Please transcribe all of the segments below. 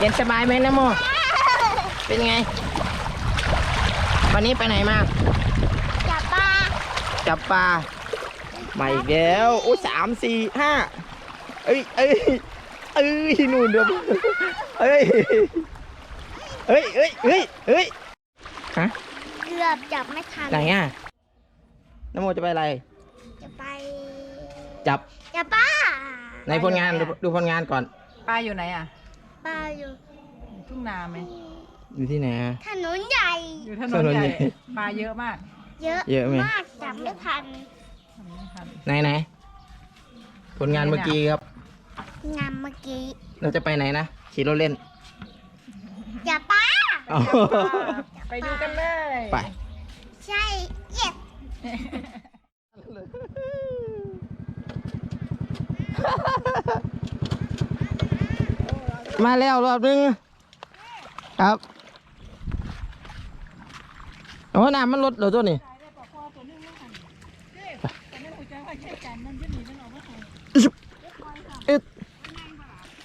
เย็นสบายไหมนะโม เป็นไง วันนี้ไปไหนมา จับปลา จับปลามาอีกแล้วโอ้สามสี่ห้าเอ้ยเอ้ยเอ้ยนู่นเดี๋ยวเอ้ยเอ้ยเอ้ยเอ้ยเอ้ยฮะเกือบจับไม่ทันไหนอะน้ำโมจะไปอะไร จะไป จับ จับปลาในผลงานดูดูผลงานก่อนปลาอยู่ไหนอะ ปลาอยู่ทุ่งนาไหมอยู่ที่ไหนอะถนนใหญ่ อยู่ถนถนนนใหญ่ใหญ่ปลาเยอะมากเยอะเยอะไหม มากจับไม่ทันทำไม่ทัน ไหนไหนผลงานเมื่อกี้ครับ งามเมื่อกี้เราจะไปไหนนะขี่รถเล่นจับปลาอ๋อไปดูกันเลยไป ใช่เย็ด มาแล้วรอบนึงครับโอ้น้ำมันลดเหรอตัวนี้เอ๊ะ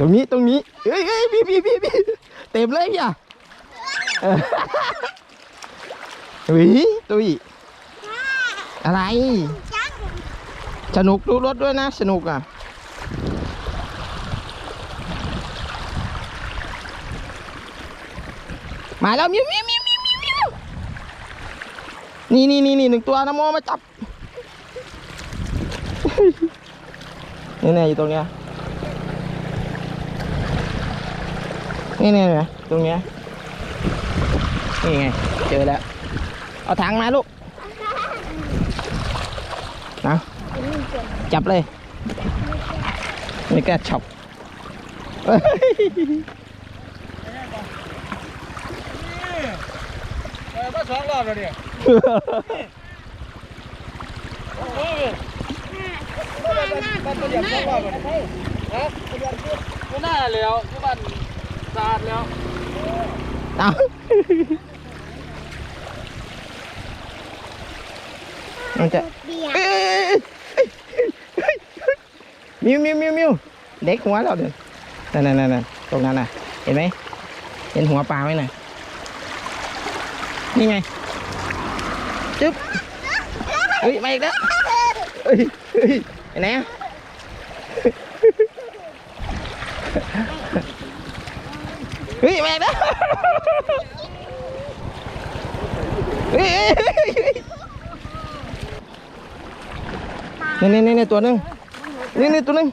ตรงนี้ตรงนี้เอ้ยเอ้ยพี่พี่พี่พี่เต็มเลยพี่อะเออเฮ้ยตุ้ยอะไรจังสนุกดูรถด้วยนะ สนุกอะ มาแล้วมิวมิวมิวมิวมิวมิวนี่นี่นี่นี่หนึ่งตัวนะโมมาจับนี่นี่อยู่ตรงเนี้ยนี่นี่นี่ตรงเนี้ยนี่ไงเจอแล้ว เอาถังมาลูกนะจับเลยนี่แกช็อปเฮ้ย เออ มาสองรอบแล้วเนี่ยมันตัวเดียวสองรอบแล้วเนี่ยฮะตัวเดียวคือตัวหน้าแล้วที่บ้านสะอาดแล้วเอามันจะเบียร์เอ้ยเอ้ยเอ้ยมิวมิวมิวมิวเด็กหัวเราเดินนั่นนั่นนั่นนั่นตรงนั้นน่ะ เห็นไหมเห็นหัวปลาไหมน่ะ นี่ไงจึ๊บเฮ้ยมาอีกแล้วเฮ้ยเฮ้ยไปไหนอะเฮ้ยมาอีกแล้วเฮ้ยเฮ้ยเฮ้ยเฮ้ยนี่นี่นี่ตัวหนึงนี่นี่ตัวหนึง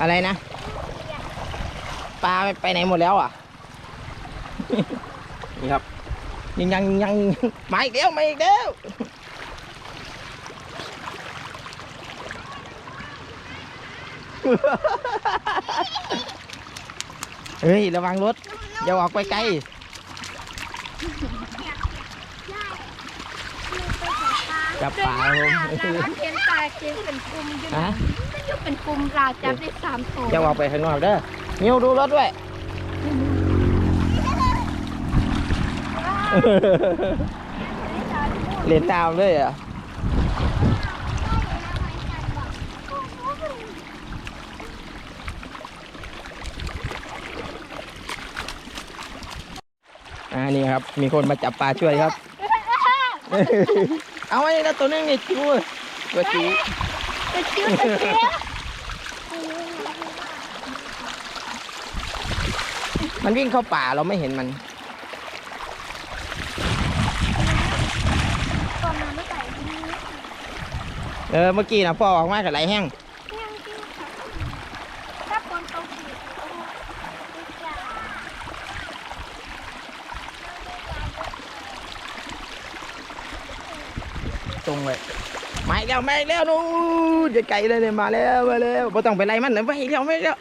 อะไรนะ ปลาไปไหนหมดแล้วอะ นี่ครับ ยังยังยังมาอีกแล้วมาอีกแล้วเฮ้ย ระวังรถอย่าออกไปไกลจับปลาครับผมเขียนตาเขียนเป็นกลุ่มอยู่ฮะมันอยู่เป็นกลุ่มปลาจับได้สามตัวอย่าออกไปข้างนอกเด้อ มิวดูรถด้วยเล่นตามเลยอะอ่านี่ครับ มีคนมาจับปลาช่วยครับ เอาไว้แล้วตัวนึงนี่จูตัวจูไปจิ้วไปจิ้ว มันวิ่งเข้าป่าเราไม่เห็นมันตอนนั้นไม่ใส่ที่นี่เออเมื่อกี้นะพ่อออกมากับไหลแห้งเที่ยงที่ค่ะถ้าคนตกผิดโอ้ยจ้าตรงเลยมาอีกแล้วมาอีกแล้วนู่นจะไกลเลยเนี่ยมาแล้วมาแล้วไ่ต้องไปไล่มันนะไปอีกแล้วไปอีกแล้ว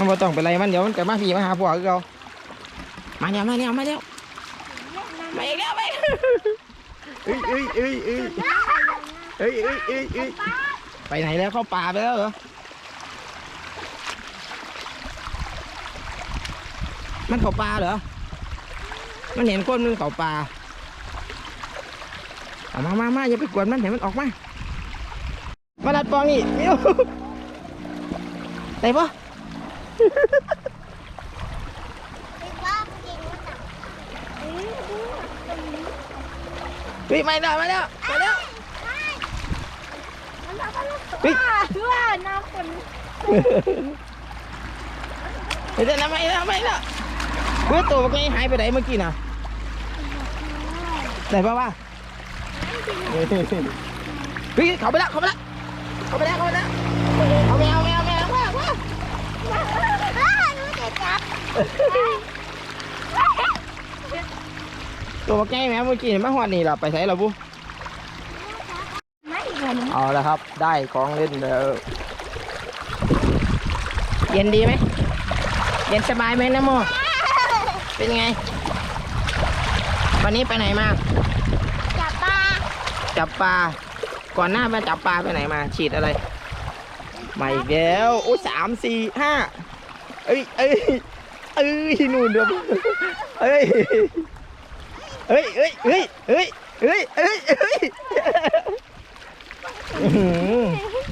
มันไ่ต้องไปไล่มันเดี๋ยวมันจะมาพี่มาหาพวกเรามาแล้วมาแล้วมาแล้วมาอีกแล้วไปเอ้ยเอ้ยเอ้ยเอ้ยเอ้ยเอ้ยเอ้ยเอ้ยไปไหนแล้วเข้าป่าไปแล้วเหรอมันเข้าป่าเหรอมันเห็นคนนึงเขาปลาเอามามามาอย่าไปกวนมันเดี๋ยวมันออกมามาดัดปองนี่มิวได้ปะ ไอ้บ้าเก่งมากเอ้ยดูตรงนี้เฮ้ยมาแล้วมาแล้วมาแล้วมันทำอะไรเฮ้ยว้าว่าน้ำฝนเฮ้ยเดี๋ยวนะไม่แล้วไม่แล้วเฮ้ยตัวเมันไงหายไปไหนเมื่อกี้น่ะไหนปะวะเฮ้ยเขาไปแล้วเขาไปแล้วเขาไปแล้วเขาไปแล้ว ตัวมันไงแมวเมื่อกี้เห็นไหมาหอดนี่เราไปใช้เราบุไม่เหมือนเอาละครับ ได้ของเล่นแล้วเย็นดีไหมเย็นสบายไหมนะโมเป็นไง วันนี้ไปไหนมาจับปลาจับปลาก่อนหน้ามาจับปลาไปไหนมา ฉีดอะไรมาอีกแล้วโอ้สามสี่ห้าเอ้ยเอ้ย เอ้ยนู่นเดี๋ยวเอ้ยเอ้ยเอ้ยเอ้ยเอ้ยเอ้ยเอ้ยเอ้ย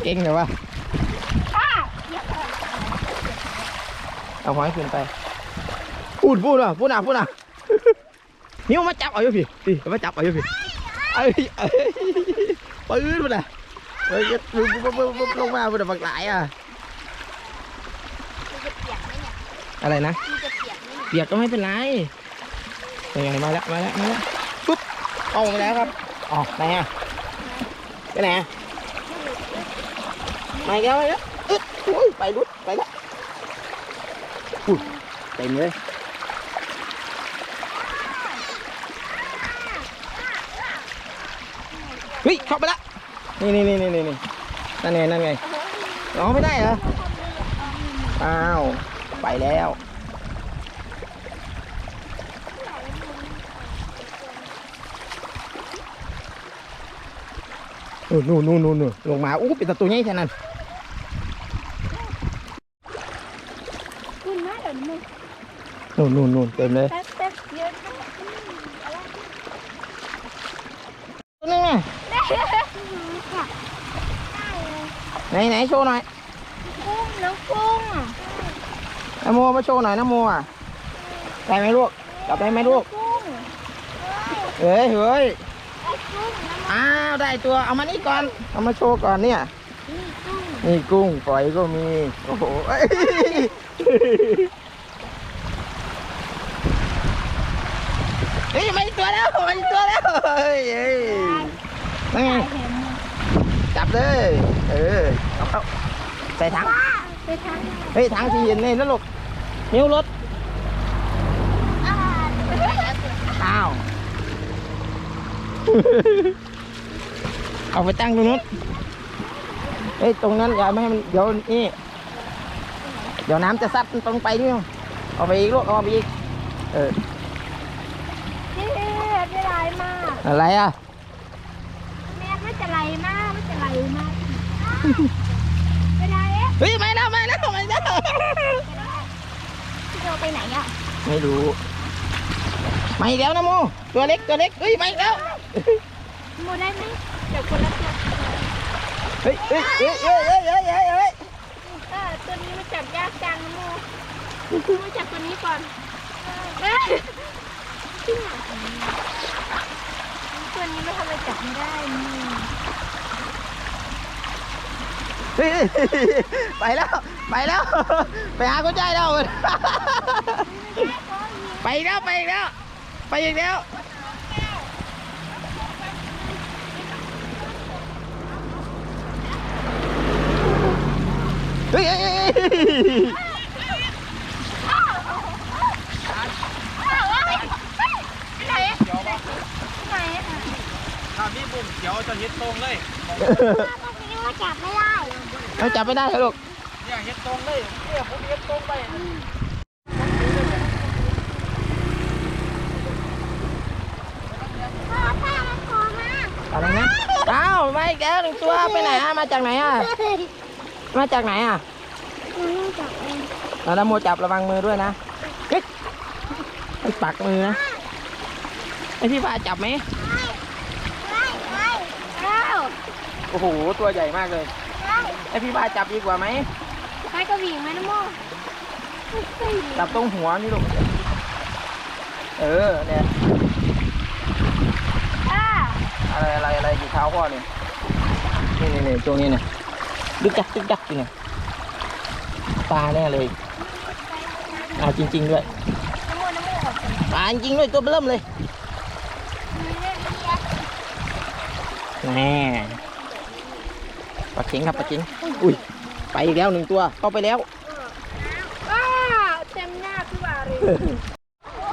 เก่งเลยวะเอนเอาหอยขึ้นไปพูดพูดอะพูดอะพูดอะนิ้วมาจับเอาอยู่พี่พี่มาจับเอาอยู่พี่เอ้ยเอ้ยปืนมันอะเฮ้ยปุ๊บปุ๊บปุ๊บปุ๊บลงมามันบักหลายอะ มันจะเปียกไหมเนี่ย อะไรนะมันจะเปียกไหมเนี่ยเปียกก็ไม่เป็นไรยังไงมาแล้วมาแล้วมาแล้วปุ๊บเอามาแล้วครับอ๋อไหนอะไปไหนอะมาอีกแล้วมาอีกแล้วอึ๊ดอุ้ยไปรุดไปแล้วอุ้ยเต็มเลยเฮ้ยเข้าไปละนี่นี่นี่นี่นี่นั่นไงนั่นไงอ๋อไม่ได้เหรออ้าว ไปแล้ว นู่นนู่นนู่นนู่นลงมา อู้เป็นตะตัวใหญ่แค่นั้นคุณมาเดี๋ยวนี้นู่นนู่นนู่นเต็มเลย แป๊บแป๊บเยอะนะอะไรตัวนึงน่ะ ได้ค่ะได้เลยไหนไหนโชว์หน่อย กุ้งน้องกุ้งอะ นโมมาโชว์หน่อยนโมอะได้ไหมลูกจับได้ไหมลูกเฮ้ยเฮ้ยอ้าวได้ตัวเอามานี่ก่อนเอามาโชว์ก่อนเนี่ยนี่กุ้งนี่กุ้งฝอยก็มีโอ้โหเอ้ยเฮ้ยมาอีกตัวแล้วมาอีกตัวแล้วเฮ้ยเฮ้ยนั่นไงจับเลยเออเอาเขาใส่ถังเฮ้ยถังสีเห็นนี่นะลูก นิ้วรถอ่าอ้าว เอาไปตั้งตรงนู้นเฮ้ยตรงนั้นอย่าไม่ให้มันเดี๋ยวนี่ เดี๋ยวน้ำจะซัดมันตรงไปนี่เอาไปอีกลูกเอาไปอีก เออนี่จะไหลมาก อะไรอะ แม่ไม่จะไหลมากไม่จะไหลมากไปไหนเอ๊ะเฮ้ยไม่แล้วไม่แล้วไม่แล้วพี่โจ ไปไหนอะไม่รู้มาอีกแล้วนะโมตัวเล็กตัวเล็กเฮ้ยมาอีกแล้วโมได้ไหมเดี๋ยวคนละตัวเฮ้ยเฮ้ยเฮ้ยเฮ้ยเฮ้ยเฮ้ยเฮ้ยเฮ้ยเออตัวนี้มันจับยากจังนะโมมาจับตัวนี้ก่อนเอ้ยจริงเหรอตัวนี้ไม่ทำอะไรจับไม่ได้นี่ เฮ้ยไปแล้ว ไปแล้ว ไปหาคนใจแล้ว ไปอีกแล้วไปอีกแล้ว ไปอีกแล้ว เฮ้ยเฮ้ยเฮ้ยเฮ้ยไหนไหนถ้ามีบุ่มเขียวจะเฮ็ดตรงเลย ตรงนี้ว่าจับไม่ได้ เราจับไม่ได้เหรอลูกเนี่ยเฮ็ดตรงเลยเนี่ยผมเฮ็ดตรงไปพ่อป้ามันโผล่มาอะไรนะอ้าวมาอีกแล้วหนึ่งตัวไปไหนอะมาจากไหนอะมาจากไหนอะมันจับเองเราดโมจับระวังมือด้วยนะเฮ้ยไอ้ปักมือนะไอพี่ฟ้าจับไหมไม่ไม่โอ้โหตัวใหญ่มากเลย ไอพี่พาจับดีกว่าไหมใครก็วิ่งไหมน้ำโมจับตรงหัวนี่ลูก เออเนี่ยอ่าอะไรอะไรอะไรอยู่เท้าพ่อเนี่ยนี่นี่นี่ตรงนี้เนี่ยดึกดักดึกดักอยู่เนี่ยปลาแน่เลยเอาจริง ๆ ด้วยน้ำโมน้ำโมออกไปปลาจริงๆด้วยตัวเริ่มเลยมีเล่นเรียกแน่ ปลาเข็งครับปลาเข็งอุ้ยไปอีกแล้วหนึ่งตัวเข้าไปแล้วอ้าเต็มหน้าพี่ว่าเลย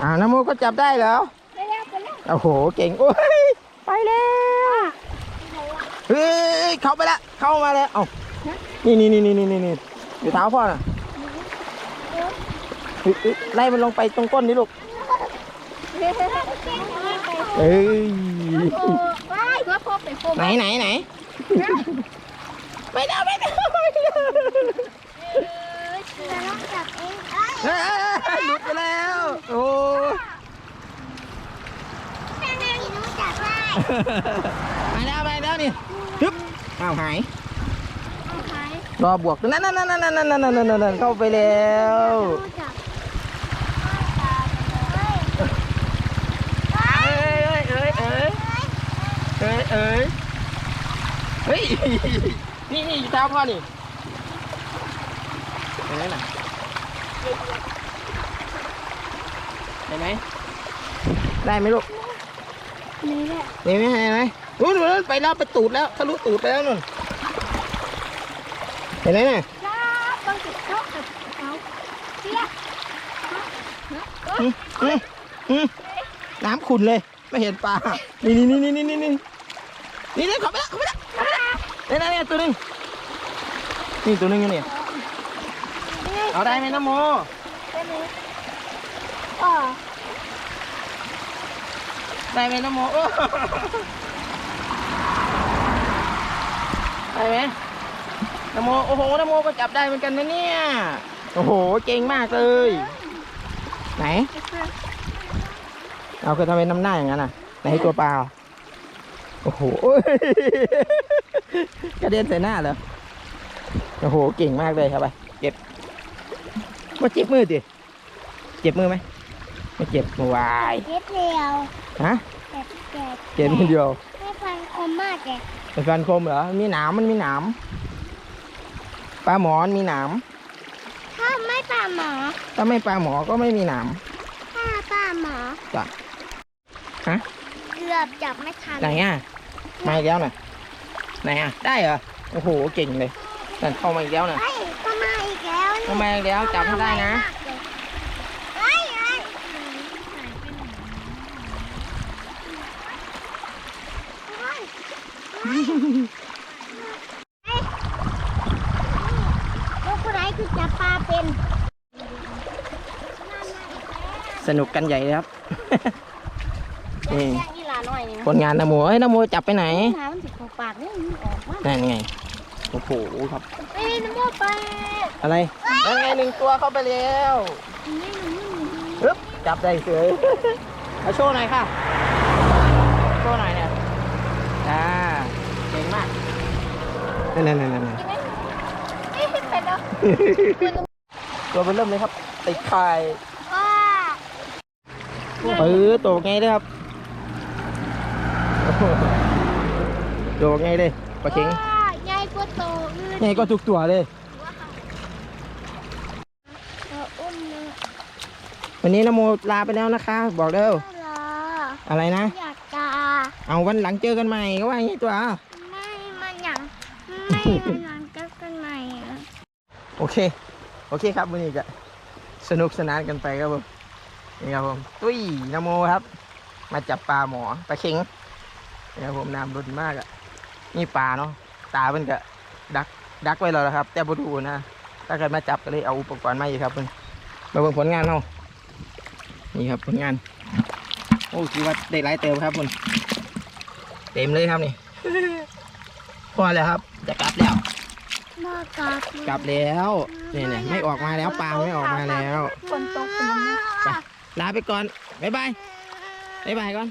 อ่าน้ำมูกก็จับได้แล้วได้แล้วไปแล้วโอ้โหเก่งโอ้ยไปแล้วเฮ้ยเข้าไปละเข้ามาแล้วเอ้านี่นี่นี่นี่นี่นี่อยู่เท้าพ่อน่ะเฮ้ยเฮ้ยไล่มันลงไปตรงก้นนี่ลูกเฮ้ยเอ้ยโอ้ว้ายเพื่อพบเป็นโฟมไหนไหนไหน ไม่ได้ไม่ได้ไม่ได้จะต้องจับเองเอ้ยหลุดไปแล้ว โอ้ถ้านาพี่น้องจับได้ไปแล้วไปแล้วนี่ตึ๊บอ้าวหายเอาหายรอบวกนั่นนั่นนั่นนั่นนั่นนั่นนั่นเข้าไปแล้วต้องจับเอ้ยเอ้ยเอ้ยเอ้ยเอ้ยเอ้ยเฮ้ย นี่นี่อยู่เท้าพ่อนี่เห็นไหมน่ะเห็นไหมได้ไหมลูกนี่แหละเห็นไหมเห็นไหมนู้นนู้นไปแล้วไปตูดแล้วทะลุตูดไปแล้วนู่นเห็นไหมน่ะจ้าบางจุดเขากับเขาเสียอืมอืมอืมน้ำขุ่นเลย ไม่เห็นปลา นี่นี่นี่นี่นี่นี่นี่นี่เข้าไปแล้วเข้าไปแล้ว เข้าไปแล้วนี่นี่นี่ตัวหนึงนี่ตัวหนึงอยู่นี่เอาได้ไหมน้ำโมได้ไหมอ๋อได้ไหมน้ำโมโอ้ ได้ไหมน้ำโมโอ้โหน้ำโมก็จับได้เหมือนกันนะเนี่ยโอ้โหเก่งมากเลย ไหน เอาคือทำไมน้ำหน้าอย่างนั้นอะ ไหนตัวเปล่าโอ้โหโอ้ย กระเด็นใส่หน้าเหรอโอ้โหเก่งมากเลยครับไปเก็บมาเจ็บมือดิเจ็บมือไหมไม่เจ็บวายเจ็บเดียวฮะเจ็บเจ็บเจ็บมือเดียวไม่ฟันคมมากเลยเป็นฟันคมเหรอมีหนามมันมีหนามปลาหมอนมีหนามถ้าไม่ปาหมอถ้าไม่ปลาหมอก็ไม่มีหนามถ้าปาหมอจ้ะฮะเกือบจับไม่ทันไหนอะมาอีกแล้วน่ะ ไหนอะ ได้เหรอ โอ้โห เก่งเลยนั่นเข้ามาอีกแล้วน่ะเฮ้ยก็มาอีกแล้วนี่เข้ามาอีกแล้วจับให้ได้นะ เฮ้ยเฮ้ยเฮ้ยเฮ้ยลูกผู้ใดคือจับปลาเป็นสนุกกันใหญ่เลยครับ นี่แย่งอี หลาหน่อยนี่ผลงานนโมเฮ้ยนโมจับไปไหนหามันติดของปากนี่มันออกมานั่นไงโอ้โหครับเอ้ยน้ำโมไปอะไรนั่นไงหนึ่งตัวเข้าไปแล้วนี่มันนี่มันนี่ปึ๊บจับได้เฉยเอาโชว์หน่อยค่ะโชว์หน่อยเนี่ยอ่าเก่งมากนั่นนั่นนั่นนั่นเอ้ยเป็นแล้วตัวเป็นเริ่มเลยครับติดไข่ว้าปื้อตัวไงเลยครับโอ้โห ตัวไงเลยปลาเข็งว้าใหญ่กว่าโตอื่นไงก็ทุกตัวเลยเอออุ้มเลยวันนี้นโมลาไปแล้วนะคะ บอกเด้อรออะไรนะ อยากตา เอาวันหลังเจอกันใหม่ก็ว่าอย่างนี้ตัว ไม่ มันอยากไม่มันอยากเจอกันใหม่อะโอเค โอเคครับวันนี้ก็สนุกสนานกันไปครับผมนี่ครับผมตุ้ยนโมครับ มาจับปลาหมอปลาเข็ง นี่ครับผมน้ำรุนมากอะ่ะนี่ปลาเนาะตาเป็นก็ดักดักไว้แล้วนะครับ แต่บดูนะ ถ้าเกิดมาจับก็เลยเอาอุปกรณ์มาอีกครับเพิ่นมาเบิ่งผลงานเนานี่ครับผลงาน โอ้คิดว่าได้หลายเติมครับคุณเต็มเลยครับนี่พอแล้วครับ จะกลับแล้วมากลับกลับแล้วเนี่ยเนี่ยไม่ออกมาแล้วปลาไม่ออกมาแล้วฝนตกเป็นยังไงไปลาไปก่อนบ๊ายบายบ๊ายบายก่อน